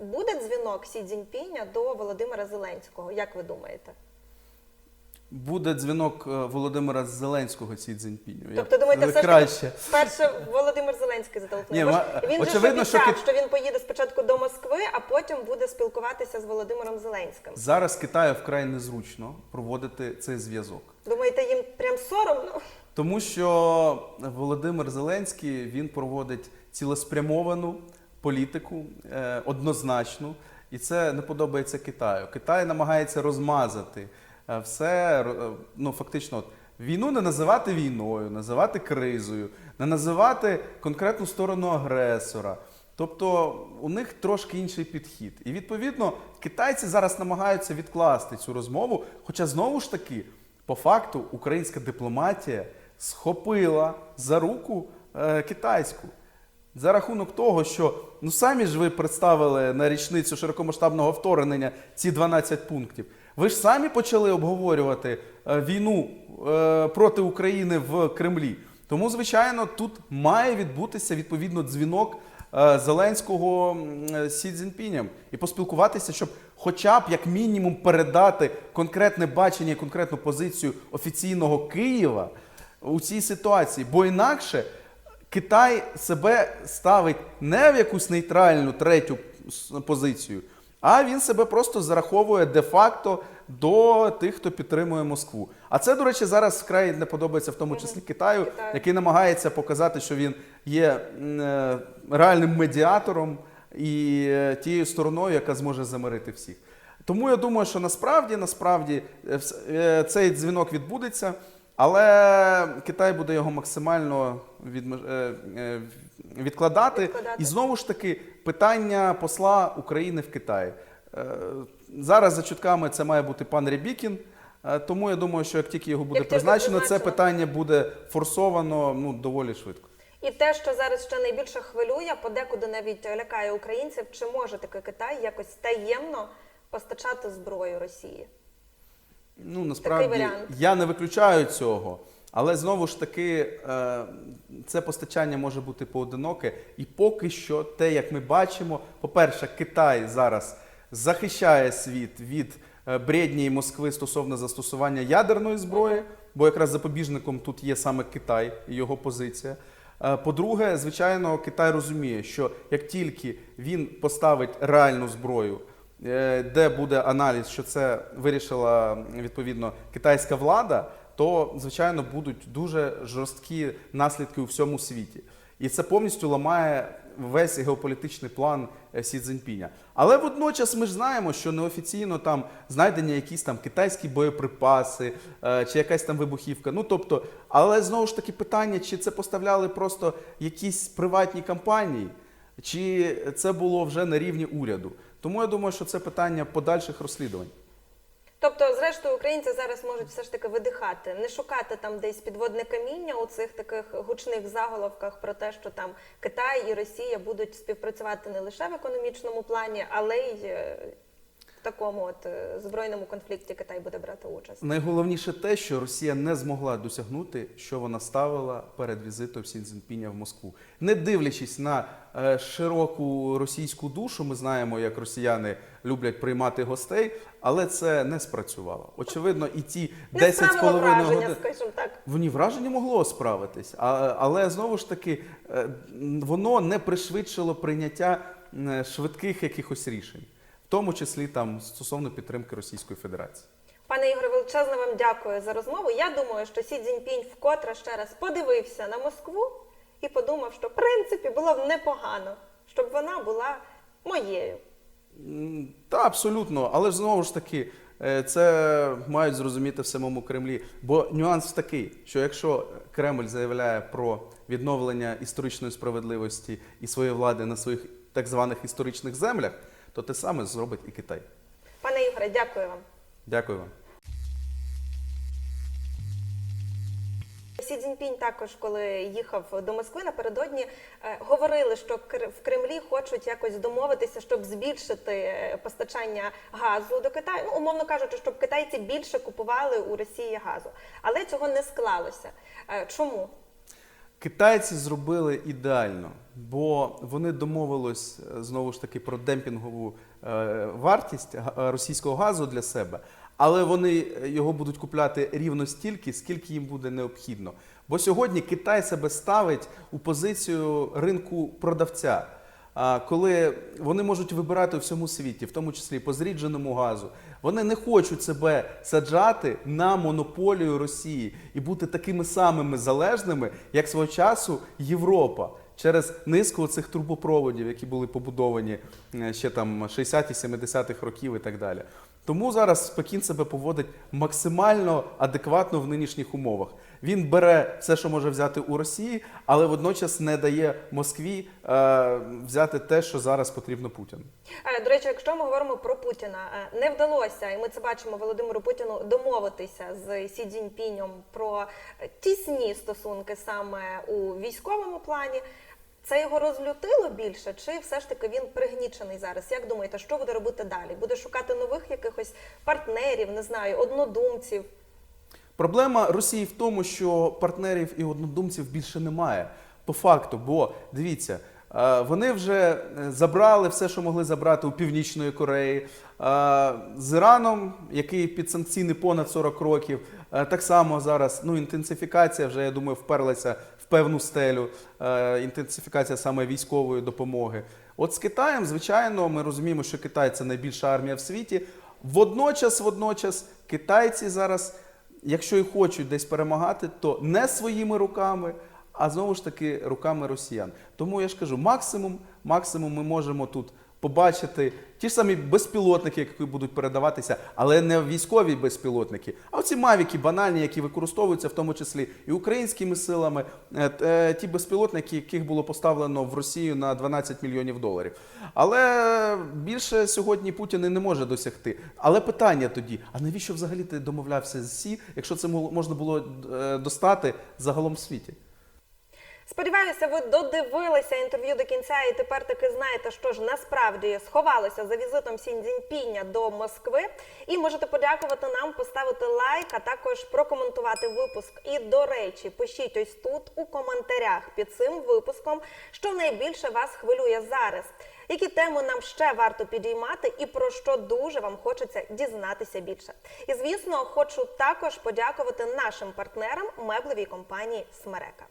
Буде дзвінок Сі Цзіньпіня до Володимира Зеленського. Як ви думаєте? Буде дзвінок е, Володимира Зеленського Сі Цзіньпіню. Тобто, думаєте, все краще. таки перше Володимир Зеленський зателефонує? Ма- він же очевидно, ж що обіцяв, Кит- що він поїде спочатку до Москви, а потім буде спілкуватися з Володимиром Зеленським. Зараз Китаю вкрай незручно проводити цей зв'язок. Думаєте, їм прям соромно? Тому що Володимир Зеленський він проводить цілеспрямовану політику, е, однозначну, і це не подобається Китаю. Китай намагається розмазати е, все, е, ну фактично, війну не називати війною, називати кризою, не називати конкретну сторону агресора. Тобто у них трошки інший підхід. І відповідно китайці зараз намагаються відкласти цю розмову. Хоча знову ж таки, по факту, українська дипломатія схопила за руку е, китайську. За рахунок того, що ну самі ж ви представили на річницю широкомасштабного вторгнення ці 12 пунктів. Ви ж самі почали обговорювати е, війну е, проти України в Кремлі. Тому, звичайно, тут має відбутися відповідно дзвінок е, Зеленського Сі Цзіньпіням і поспілкуватися, щоб хоча б як мінімум передати конкретне бачення і конкретну позицію офіційного Києва у цій ситуації. Бо інакше Китай себе ставить не в якусь нейтральну третю позицію, а він себе просто зараховує де-факто до тих, хто підтримує Москву. А це, до речі, зараз вкрай не подобається в тому числі Китаю, Китаю. який намагається показати, що він є е, реальним медіатором і е, тією стороною, яка зможе замирити всіх. Тому я думаю, що насправді, насправді е, цей дзвінок відбудеться, але Китай буде його максимально відмеж- е, е, відкладати. Відкладати. І знову ж таки питання посла України в Китаї. Е, Зараз за чутками це має бути пан Рябікін. Тому я думаю, що як тільки його буде Як призначено, це питання буде форсовано ну доволі швидко. І те, що зараз ще найбільше хвилює, подекуди навіть лякає українців, чи може таки Китай якось таємно постачати зброю Росії? Ну насправді я не виключаю цього. Але знову ж таки, е, це постачання може бути поодиноке. І поки що, те, як ми бачимо, по-перше, Китай зараз захищає світ від е, бреднії Москви стосовно застосування ядерної зброї, бо якраз запобіжником тут є саме Китай і його позиція. Е, По-друге, звичайно, Китай розуміє, що як тільки він поставить реальну зброю, де буде аналіз, що це вирішила відповідно китайська влада, то звичайно будуть дуже жорсткі наслідки у всьому світі. І це повністю ламає весь геополітичний план е, Сі Цзіньпіня. Але водночас ми ж знаємо, що неофіційно там знайдені якісь там китайські боєприпаси е, чи якась там вибухівка. Ну тобто, але знову ж таки питання, чи це поставляли просто якісь приватні компанії, чи це було вже на рівні уряду. Тому я думаю, що це питання подальших розслідувань. Тобто, зрештою, українці зараз можуть все ж таки видихати, не шукати там десь підводне каміння у цих таких гучних заголовках про те, що там Китай і Росія будуть співпрацювати не лише в економічному плані, але й е, такому от е, збройному конфлікті Китай буде брати участь. Найголовніше те, що Росія не змогла досягнути, що вона ставила перед візитом Сі Цзіньпіня в Москву. Не дивлячись на е, широку російську душу, ми знаємо, як росіяни люблять приймати гостей, але це не спрацювало. Очевидно, і ті Не 10 з половиною годин. скажімо так. В ній враження могло справитись, а, але знову ж таки е, воно не пришвидшило прийняття швидких якихось рішень, в тому числі там стосовно підтримки Російської Федерації. Пане Ігоре, величезно вам дякую за розмову. Я думаю, що Сі Цзіньпінь вкотре ще раз подивився на Москву і подумав, що в принципі було б непогано, щоб вона була моєю. Та абсолютно, але ж знову ж таки, е, це мають зрозуміти в самому Кремлі. Бо нюанс такий, що якщо Кремль заявляє про відновлення історичної справедливості і своєї влади на своїх так званих історичних землях, то те саме зробить і Китай. Пане Ігоре, дякую вам. Дякую вам. Сі Цзіньпінь також, коли їхав до Москви напередодні, е, говорили, що в Кремлі хочуть якось домовитися, щоб збільшити е, постачання газу до Китаю. Ну, умовно кажучи, щоб китайці більше купували у Росії газу. Але цього не склалося. Е, Чому? Китайці зробили ідеально, бо вони домовились е, знову ж таки про демпінгову е, вартість е, російського газу для себе, але вони його будуть купляти рівно стільки, скільки їм буде необхідно. Бо сьогодні Китай себе ставить у позицію ринку продавця. Коли вони можуть вибирати у всьому світі, в тому числі по зрідженому газу, вони не хочуть себе саджати на монополію Росії і бути такими самими залежними, як свого часу Європа. Через низку цих трубопроводів, які були побудовані е, ще там 60-ті, 70-х років і так далі. Тому зараз Пекін себе поводить максимально адекватно в нинішніх умовах. Він бере все, що може взяти у Росії, але водночас не дає Москві е, взяти те, що зараз потрібно Путіну. Е, До речі, якщо ми говоримо про Путіна, е, не вдалося, і ми це бачимо Володимиру Путіну домовитися з Сі Цзіньпінем про тісні стосунки саме у військовому плані. Це його розлютило більше, чи все ж таки він пригнічений зараз? Як думаєте, що буде робити далі? Буде шукати нових якихось партнерів, не знаю, однодумців? Проблема Росії в тому, що партнерів і однодумців більше немає. По факту, бо дивіться, е, вони вже е, забрали все, що могли забрати у Північної Кореї. Е, З Іраном, який підсанкційний понад 40 років, так само зараз ну, інтенсифікація вже, я думаю, вперлася певну стелю, е, інтенсифікація саме військової допомоги. От з Китаєм, звичайно, ми розуміємо, що Китай це найбільша армія в світі. Водночас, водночас, китайці зараз якщо і хочуть десь перемагати, то не своїми руками, а знову ж таки руками росіян. Тому я ж кажу, максимум, максимум ми можемо тут побачити ті ж самі безпілотники, які будуть передаватися, але не військові безпілотники, а оці мавіки банальні, які використовуються в тому числі і українськими силами, е, е, ті безпілотники, яких було поставлено в Росію на 12 мільйонів доларів. Але більше сьогодні Путін і не може досягти. Але питання тоді: а навіщо взагалі ти домовлявся з Сі, якщо це можна було е, достати загалом в світі? Сподіваюся, ви додивилися інтерв'ю до кінця і тепер таки знаєте, що ж насправді сховалося за візитом Сінь Цзіньпіня до Москви. І можете подякувати нам, поставити лайк, а також прокоментувати випуск. І до речі, пишіть ось тут у коментарях під цим випуском, що найбільше вас хвилює зараз. Які теми нам ще варто підіймати, і про що дуже вам хочеться дізнатися більше? І звісно, хочу також подякувати нашим партнерам меблевій компанії Смерека.